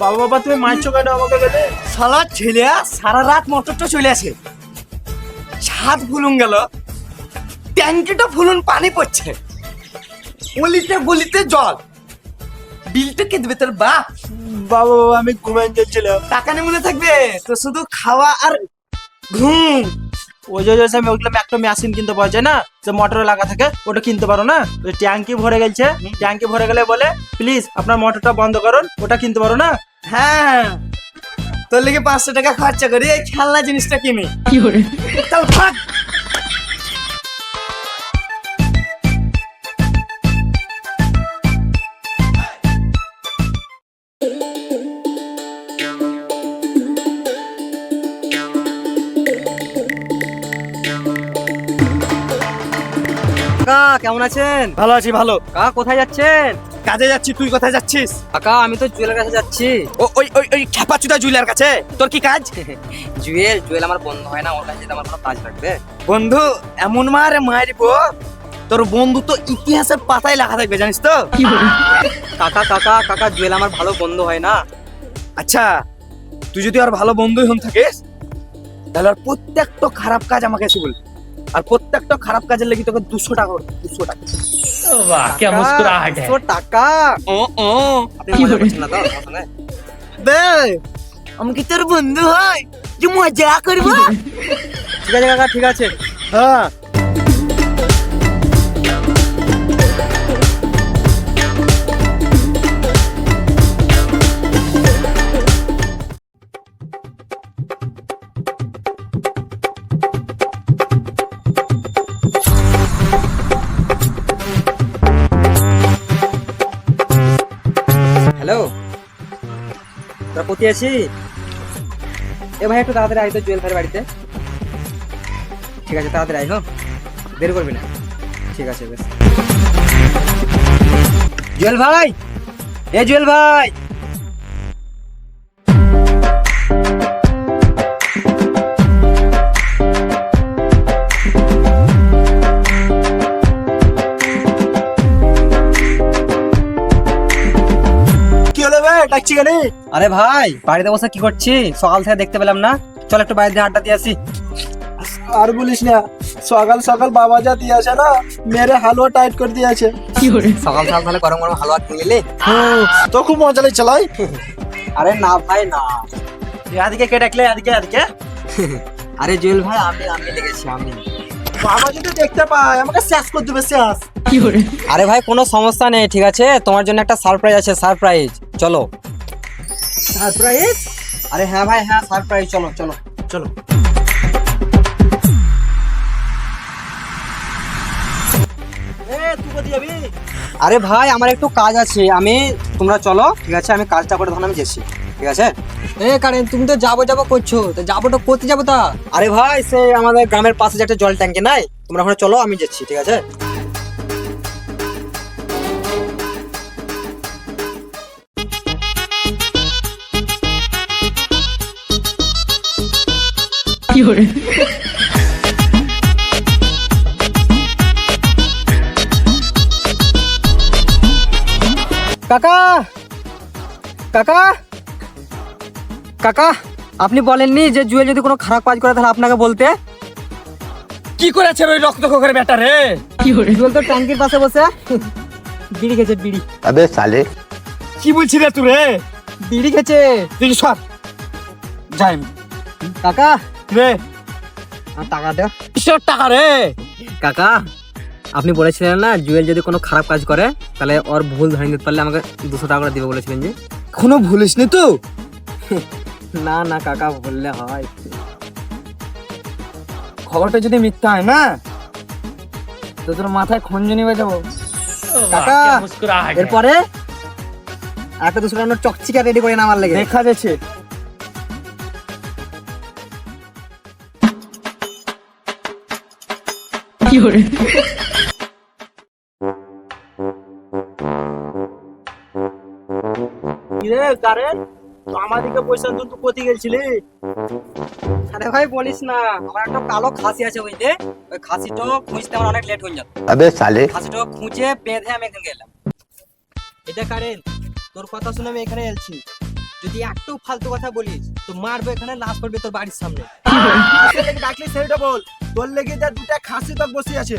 বাবা বাবা তুমি মারছো কেন আমাকে গেলে? শালা ছেলে সারা রাত মোটরটা চলে আসে। ছাদ ফুলুন গেল। ট্যাঙ্কিটা ফুলুন পানি পড়ছে। গলিতে গলিতে জল। বিলটা কে দেবে তোর বাপ? বাবা বাবা আমি ঘুমাই যাচ্ছিলাম টাকা নিয়ে মনে থাকবে? তো শুধু খাওয়া আর ঘুম। ওই যে আমি ওগুলো একটা মেশিন কিনতে পাওয়া যায় না যে মোটর লাগা থাকে ওটা কিনতে পারো না? ওই ট্যাঙ্কি ভরে গেছে ট্যাঙ্কি ভরে গেলে বলে প্লিজ আপনার মোটরটা বন্ধ করুন ওটা কিনতে পারো না? হ্যাঁ। তোর লেগে পাঁচশো টাকা খরচা করি এই খেলনা জিনিসটা কিনি। কি ভাগ কাকা কেমন আছেন? ভালো আছি ভালো। কাকা কোথায় যাচ্ছেন? কাজে যাচ্ছি তুই কোথায় যাচ্ছিস? কাকা আমি তো জুয়েলের কাছে যাচ্ছি। ও ওই ওই ওই খেপাচুদা জুইলার কাছে? তোর কি কাজ? জুয়েল জুয়েল আমার বন্ধু হয় না ওর কাছে যেতে আমার কোনো কাজ লাগবে। বন্ধু এমন মারে মারিব তোর বন্ধু তো ইতিহাসের পাতায় লেখা থাকবে জানিস তো? কাকা কাকা কাকা জুয়েল আমার ভালো বন্ধু হয় না। আচ্ছা তুই যদি আর ভালো বন্ধুই হন থাকিস তাহলে আর প্রত্যেকটা খারাপ কাজ আমাকে এসে বল আর প্রত্যেকটা খারাপ কাজের লেগে তোকে দুশো টাকা দুশো টাকা। টাকা আমি কি তোর বন্ধু হয়? ঠিক আছে কাকা ঠিক আছে। হ্যাঁ। কোথায় আছি? এ ভাই, একটু তাড়াতাড়ি আয় তো জুয়েল বাড়িতে। ঠিক আছে, তাড়াতাড়ি আয় হ্যাঁ বের করবি না। ঠিক আছে, বেশ। জুয়েল ভাই! এ জুয়েল ভাই! ডাকছি কেন? আরে ভাই বাড়িতে বসে কি করছি সকাল থেকে দেখতে পেলাম না। চল একটু বাইরে দিয়ে আড্ডা দিয়ে আসি। আর বলিস না সকাল সকাল বাবা যা দিয়েছে না মেরে হালুয়া টাইট করে দিয়েছে সকাল সকাল তাহলে গরম গরম হালুয়া খেয়ে নিলি? তো খুব মজা লাগছে লাই। আরে না ভাই না। এদিকে কে ডাকলে? এদিকে এদিকে। আরে জুয়েল ভাই আমি আমি লেগেছি আমি। বাবা যদি দেখতে পায় আমাকে শেষ করে দেবে শেষ। আরে ভাই কোনো সমস্যা নেই ঠিক আছে? তোমার জন্য একটা সারপ্রাইজ আছে সারপ্রাইজ চলো। সারপ্রাইজ? আরে হ্যাঁ ভাই হ্যাঁ সারপ্রাইজ চলো চলো। চলো। আরে ভাই আমার একটু কাজ আছে। আমি তোমরা চলো ঠিক আছে? আমি কাজটা করে তখন আমি যাচ্ছি ঠিক আছে? এ কারেন তুমি তো যাব যাব করছ। তো যাবোটা করতে যাব তা? আরে ভাই সে আমাদের গ্রামের পাশে যে একটা জল ট্যাঙ্কি নাই তোমরা ওখানে চলো আমি যাচ্ছি ঠিক আছে? 有人。কাকা! কাকা! কাকা আপনি বলেননি যে জুয়েল যদি কোনো খারাপ কাজ করে তাহলে আপনাকে বলতে? কি করেছে ওই রক্ত করে ব্যাটা রে? কি করে? জুয়েল তো ট্যাঙ্কির পাশে বসে। বিড়ি খেছে বিড়ি। আবে সালে। কি বলছিস রে তুই রে? বিড়ি খেছে তুই সর। যাই। কাকা রে। টাকাটা কিসের টাকা রে? কাকা আপনি বলেছিলেন না জুয়েল যদি কোনো খারাপ কাজ করে তাহলে ওর ভুল ধরে নিতে পারলে আমাকে দুশো টাকা করে দেবে বলেছিলেন যে। কোনো ভুলিস নি তো? না না কাকা বললে হয়। খবরটা যদি মিথ্যা হয় না? তো তোর মাথায় খঞ্জনি হয়ে যাব কাকা এরপরে একটা দুশো টাকা চকচিকা রেডি করে নামার লেগে। দেখা যাচ্ছে। আমাদেরকে পয়সা কোথায় গেছিলি? আরে ভাই বলিস না। আমার একটা কালো খাসি আছে ওই খুঁজতে আমার অনেক লেট হয়ে যাবে আবে সালে খাসিটা খুঁজে বেঁধে আমি এখানে গেলাম এটা কারেন তোর কথা শুনে আমি এখানে এলছি। যদি একটু ফালতু কথা বলিস তো মারবো এখানে লাশ পড়বে তোর বাড়ির সামনে। ডাকলি সেটা বল। তোর লেগে যা দুটা খাসি তক বসে আছে।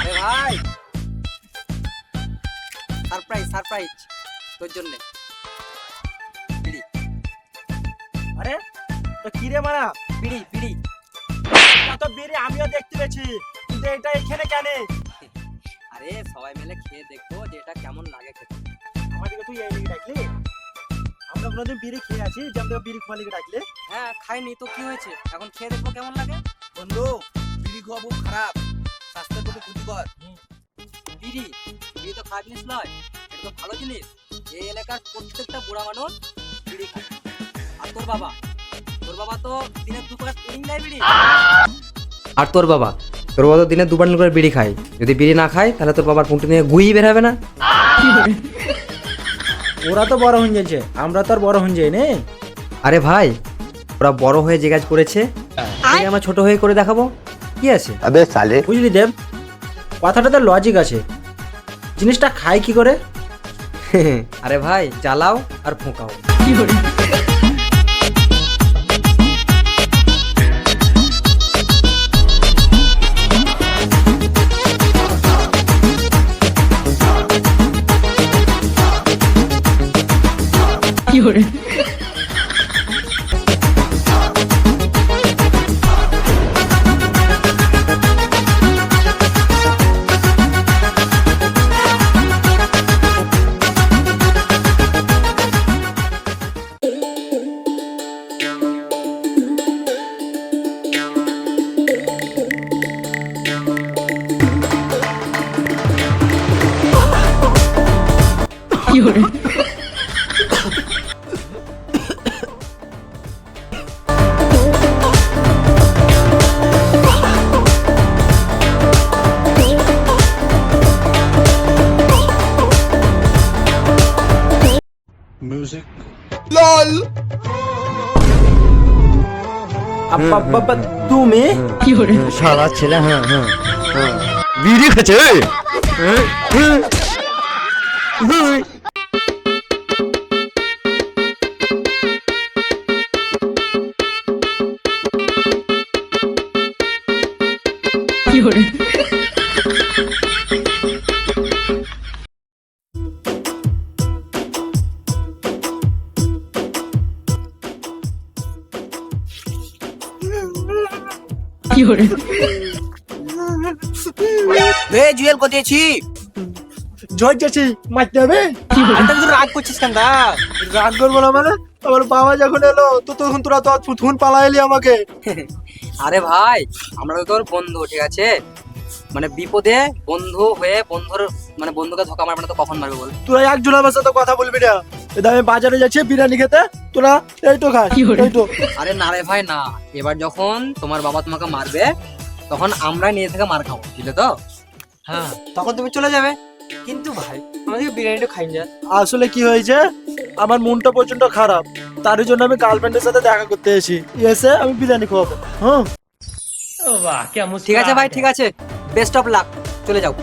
আরে ভাই। সারপ্রাইজ সারপ্রাইজ তোর জন্য। আরে তো কি রে মারা? বিড়ি বিড়ি। তো বেরি আমিও দেখতে পেয়েছি কিন্তু এটা এখানে কেন? আরে সবাই মিলে খেয়ে দেখব যে এটা কেমন লাগে খেতে। আমাদেরকে তুই এই ডাকলি কোনোদিন বিড়ি খেয়ে আছি যে আমাদের বিড়ি খাওয়া লেগে ডাকলে হ্যাঁ খাইনি তো কি হয়েছে? এখন খেয়ে দেখব কেমন লাগে। বন্ধু বিড়ি খাওয়া খুব খারাপ। স্বাস্থ্যের খুব ক্ষতিকর। বিড়ি বিড়ি তো খারাপ জিনিস নয় এটা তো ভালো জিনিস। এই এলাকার প্রত্যেকটা বুড়া মানুষ বিড়ি খায়। আর তোর বাবা? তোর বাবা তো দিনে দু প্যাকেট পুডিং দেয় বিড়ি। আর তোর বাবা? তোর বাবা তো দিনে দুবার করে বিড়ি খায়। যদি বিড়ি না খায় তাহলে তোর বাবার পুঁটি নিয়ে গুই বের হবে না। ওরা তো বড় হয়ে যাচ্ছে আমরা তো আর বড় হয়ে যাই নে আরে ভাই ওরা বড় হয়ে যে কাজ করেছে আমি আমার ছোট হয়ে করে দেখাবো কি আছে? আবে সালে। বুঝলি দেব কথাটা তো লজিক আছে। জিনিসটা খায় কি করে? আরে ভাই জ্বালাও আর ফোঁকাও। আব্বা বাবা তুমি শালা ছেলে হ্যাঁ হ্যাঁ বিড়ি খাচ্ছে রে ঝড় যাচ্ছি মারতে হবে? তুই রাগ করছিস কেন দা? রাগ করব না মানে? আমার বাবা যখন এলো তো তখন তোরা তো থুন পালা এলি আমাকে। আরে ভাই আমরা তো তোর বন্ধু ঠিক আছে? মানে বিপদে বন্ধু হয়ে বন্ধুর মানে বন্ধুকে ধোকা মারবে না তো কখন মারবে বল? তোরা একজন আমার সাথে কথা বলবি না। এদা আমি বাজারে যাচ্ছি বিরিয়ানি খেতে। তোরা এইটো খা এইটো। আরে না রে ভাই না। এবার যখন তোমার বাবা তোমাকে মারবে তখন আমরা নিয়ে থেকে মার খাব বুঝলে তো? হ্যাঁ। তখন তুমি চলে যাবে। কিন্তু ভাই আমাদের বিরিয়ানিটা খাই না আসলে কি হয়েছে? আমার মনটা প্রচণ্ড খারাপ। তার জন্য আমি গার্লফ্রেন্ডের সাথে দেখা করতে এসেছি। এসে আমি বিরিয়ানি খাব হ্যাঁ। ঠিক আছে ভাই ঠিক আছে। বেস্ট অফ লাক চলে যাও।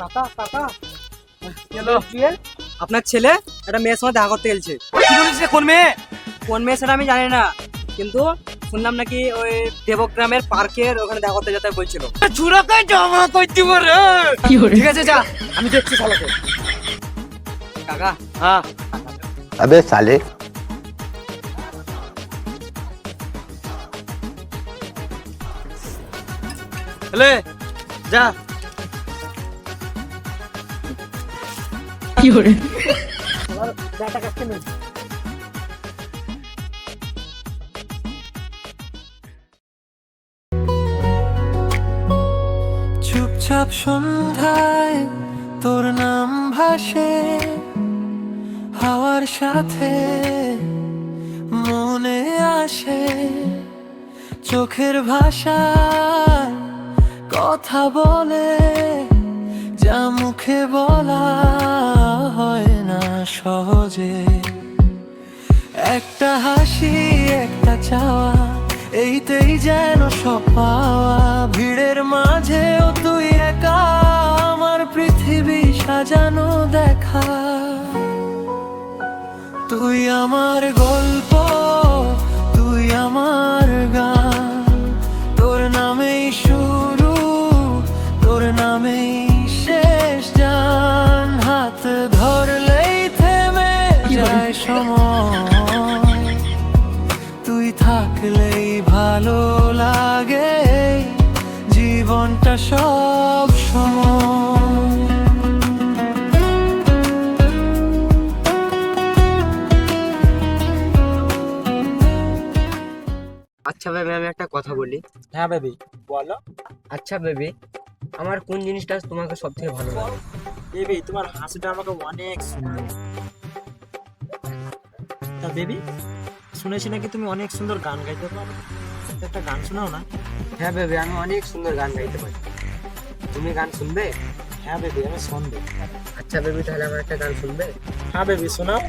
কাকা কাকা আপনার ছেলে একটা মেয়ের সঙ্গে দেখা করতে গেছে। কোন মেয়ে? কোন মেয়ে সেটা আমি জানি না কিন্তু শুনলাম নাকি ওই দেবগ্রামের পার্কের ওখানে দেখা করতে যেতে বলছিল। চুরাকে জমা করতে পারে ঠিক আছে যা। আমি দেখছি শালাকে। কাকা। হ্যাঁ। আবে সালে হ্যালো যা। চুপচাপ সন্ধ্যায় তোর নাম ভাসে, হাওয়ার সাথে মনে আসে। চোখের ভাষায় কথা বলে, যা মুখে বলা সহজে। একটা হাসি, একটা চাওয়া, এইতেই যেন সব পাওয়া। ভিড়ের মাঝেও তুই একা, আমার পৃথিবী সাজানো দেখা। তুই আমার গল্প জীবনটা সব সময়। আচ্ছা বেবি আমি একটা কথা বলি। হ্যাঁ বেবি বলো। আচ্ছা বেবি আমার কোন জিনিসটা তোমাকে সব থেকে ভালো লাগে? বেবি তোমার হাসিটা আমাকে অনেক সুন্দর। তা বেবি শুনেছি নাকি তুমি অনেক সুন্দর গান গাইতে পারো? তো একটা গান শোনাও না? হ্যাঁ বেবি আমি অনেক সুন্দর গান গাইতে পারি। তুমি গান শুনবে? হ্যাঁ বেবি আমি শুনব। আচ্ছা বেবি তাহলে আমার একটা গান শুনবে? হ্যাঁ বেবি শোনাও।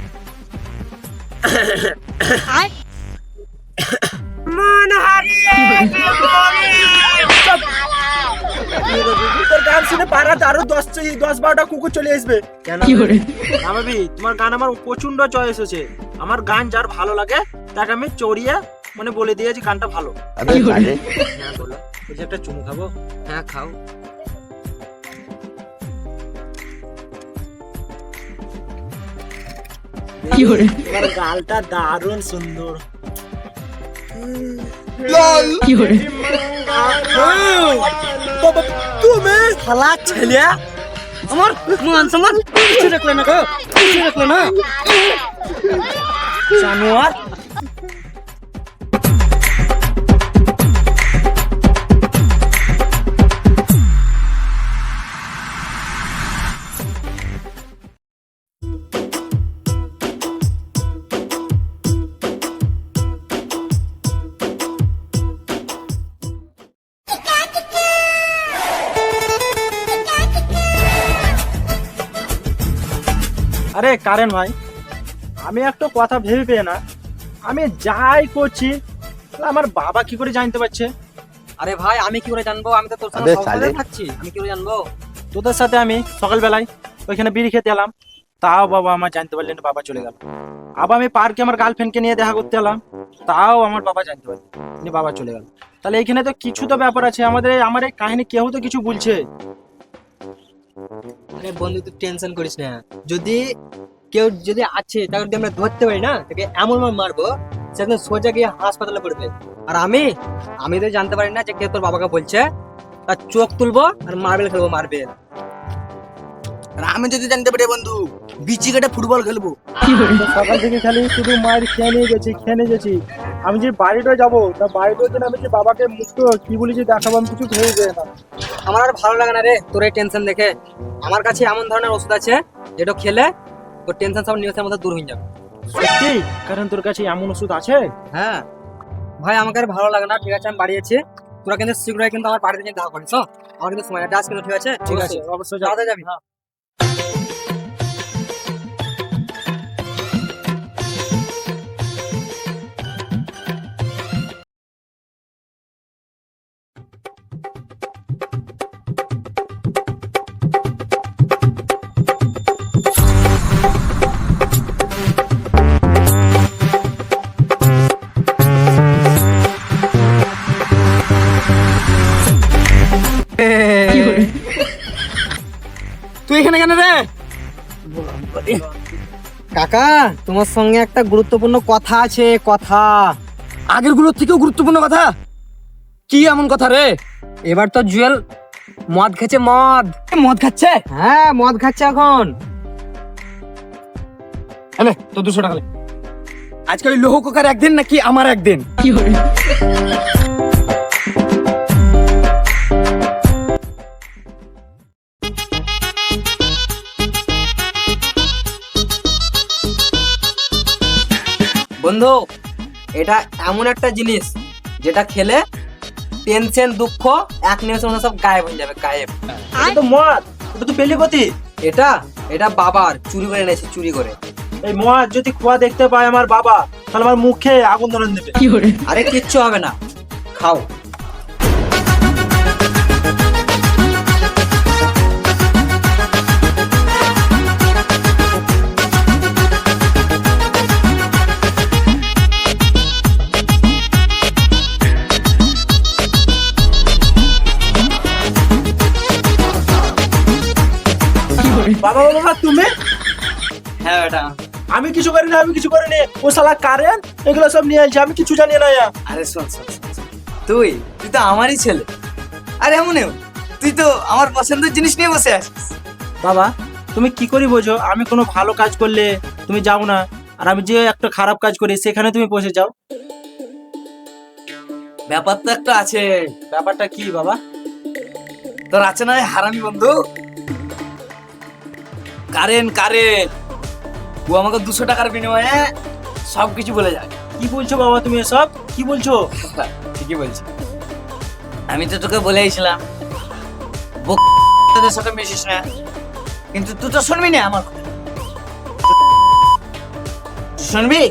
তোর গান শুনে পাড়াতে আরও দশ দশ বারোটা কুকুর চলে আসবে। কেন? না ভাবি তোমার গান আমার প্রচণ্ড চয়েস হয়েছে আমার গান যার ভালো লাগে তাকে আমি চড়িয়ে মানে বলে দিয়ে যে গানটা ভালো। হ্যাঁ বলো বলছি একটা চুমু খাব? হ্যাঁ খাও। গালটা দারুণ সুন্দর। ছেলে। আমার জানোয়ার আরে কারেন ভাই আমি একটা কথা ভেবে পেয়ে না। আমি যাই করছি তাহলে আমার বাবা কি করে জানতে পারছে? আরে ভাই আমি কি করে জানব? আমি তো তোর সালে। সবসময় থাকছি আমি কি করে জানব? তোদের সাথে আমি সকালবেলায় ওইখানে বিড়ি খেতে এলাম। তাও বাবা আমার জানতে পারলেন না, বাবা চলে গেল। আবার আমি পার্কে আমার গার্লফ্রেন্ডকে নিয়ে দেখা করতে এলাম। তাও আমার বাবা জানতে পারলেন নিয়ে বাবা চলে গেল। তাহলে এখানে তো কিছু তো ব্যাপার আছে আমাদের আমার এই কাহিনী কেউ তো কিছু বলছে। আরে বন্ধু, তুই টেনশন করিস না। যদি কেউ যদি আছে, তাকে যদি আমরা ধরতে পারি না, তাকে এমন মার মারবো সেদিন সোজা গিয়ে হাসপাতালে পড়বে। আর আমি আমি তো জানতে পারি না যে কে তোর বাবাকে বলছে। তার চোখ তুলবো আর মার্বেল খেলব মার্বেল আর আমি যদি জানতে পারি বন্ধু বিচি কেটে ফুটবল খেলব। সকাল থেকে খালি শুধু মায়ের খেয়ে নিয়ে গেছি খেয়ে নিয়ে গেছি। আমি যে বাড়িটা যাব তা বাড়িটার জন্য আমি যে বাবাকে মুক্ত কি বলেছি দেখাবো আমি কিছু ভেবে যায় না। আমার আর ভালো লাগে না রে তোর এই টেনশন দেখে। আমার কাছে এমন ধরনের ওষুধ আছে যেটা খেলে তোর টেনশন সব নিমেষের মধ্যে দূর হয়ে যাবে। সত্যি? কারণ তোর কাছে এমন ওষুধ আছে? হ্যাঁ। ভাই আমাকে আর ভালো লাগে না ঠিক আছে আমি বাড়িয়েছি তোরা কিন্তু শীঘ্রই কিন্তু আমার বাড়িতে নিয়ে দেখা করিস হ্যাঁ? আমার কিন্তু সময় আছে কিন্তু ঠিক আছে? ঠিক আছে অবশ্যই। যাব। তাড়াতাড়ি এখানে কেন রে? কাকা তোমার সঙ্গে একটা গুরুত্বপূর্ণ কথা আছে কথা। আগেরগুলোর থেকেও গুরুত্বপূর্ণ কথা? কি এমন কথা রে? এবার তো জুয়েল মদ খেছে মদ। মদ খাচ্ছে? হ্যাঁ মদ খাচ্ছে এখন। এনে তো দুশো টাকা। আজকে ওই লোহ কোকার একদিন নাকি আমার একদিন? বন্ধু এটা এমন একটা জিনিস যেটা খেলে টেনশন দুঃখ এক নিমেষের মধ্যে সব গায়েব হয়ে যাবে গায়েব। এটা তো মদ এটা তো পেলি গতি এটা এটা বাবার চুরি করে এনেছে চুরি করে। এই মদ যদি খোয়া দেখতে পায় আমার বাবা তাহলে আমার মুখে আগুন ধরে দেবে আরে কিচ্ছু হবে না। খাও। বাবা বাবা তুমি? হ্যাঁ আমি কিছু করি না আমি কিছু করিনি ও শালা কারেন্ট এগুলো সব নিয়ে আসছে আমি কিছু জানি না আরে শোন শোন শোন, শোন। তুই তুই তো আমারই ছেলে। আরে এমনও তুই তো আমার পছন্দের জিনিস নিয়ে বসে আছিস। বাবা তুমি কি করি বোঝো? আমি কোনো ভালো কাজ করলে তুমি যাও না। আর আমি যে একটা খারাপ কাজ করি সেখানে তুমি বসে যাও। ব্যাপার তো একটা আছে। ব্যাপারটা কি বাবা? তোর আছে না হারামি বন্ধু? কারেন্ট কারেন্ট ও আমাকে দুশো টাকার বিনিময়ে সব কিছু বলে যায়। কি বলছো বাবা তুমি এসব? কি বলছো? ঠিকই বলছি। আমি তো তোকে বলেইছিলাম বকদের সাথে মিশিস না। কিন্তু তুই তো শুনবি না আমার শুনবি?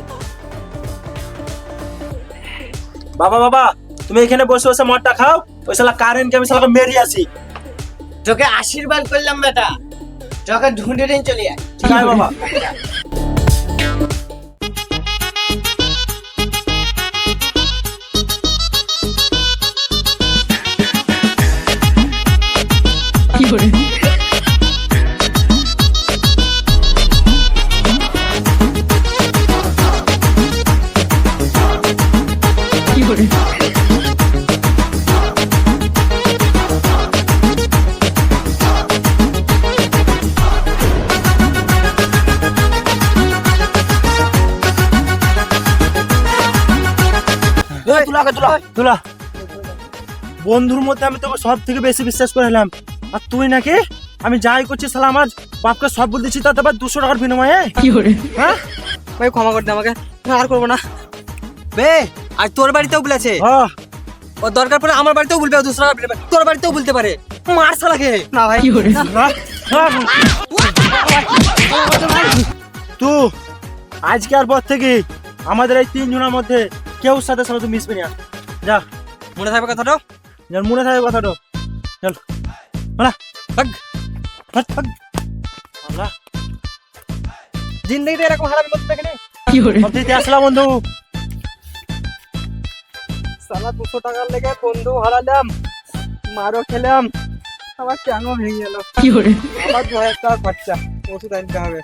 বাবা বাবা তুমি এখানে বসে বসে মদটা খাও। ওই শালা কারেন্টকে আমি শালাকে মেরে আসি। তোকে আশীর্বাদ করলাম বেটা। ঢুঁড়ে চলে আয়। ঠিক তুলা। বন্ধুর মধ্যে আমি তোকে সব থেকে বেশি বিশ্বাস করে এলাম। আর তুই নাকি? আমি যাই করছি আমার বাপকে সব বলে দিচ্ছি তাতে আবার দুশো টাকার বিনিময়ে। হ্যাঁ? ভাই ক্ষমা করে দে আমাকে। আর করব না। বে আজ তোর বাড়িতেও বলেছে ও দরকার পড়ে আমার বাড়িতেও বলবে ও দুসরা বাড়িতে বলবে, তোর বাড়িতেও বলতে পারে। মার শালাকে। না ভাই। আহ। তু আজকে আর পর থেকে আমাদের এই তিনজনের মধ্যে কেউ সাথে সাথে তুই মিশবি না। যা। মনে থাকবে কথাটা? যার মনে থাকে কথাটা। চল। বলা ভাগ ভাগ, ভাগ। আমরা জিন্দগিতে এরকম হারামি করতে দেখে নি? সব দিতে আসলাম বন্ধু। সালা দুশো টাকার লেগে বন্ধু হারালাম মারও খেলাম। আবার কেন ভেঙে গেল আবার দু হাজার টাকা খরচা ওষুধ আনতে হবে।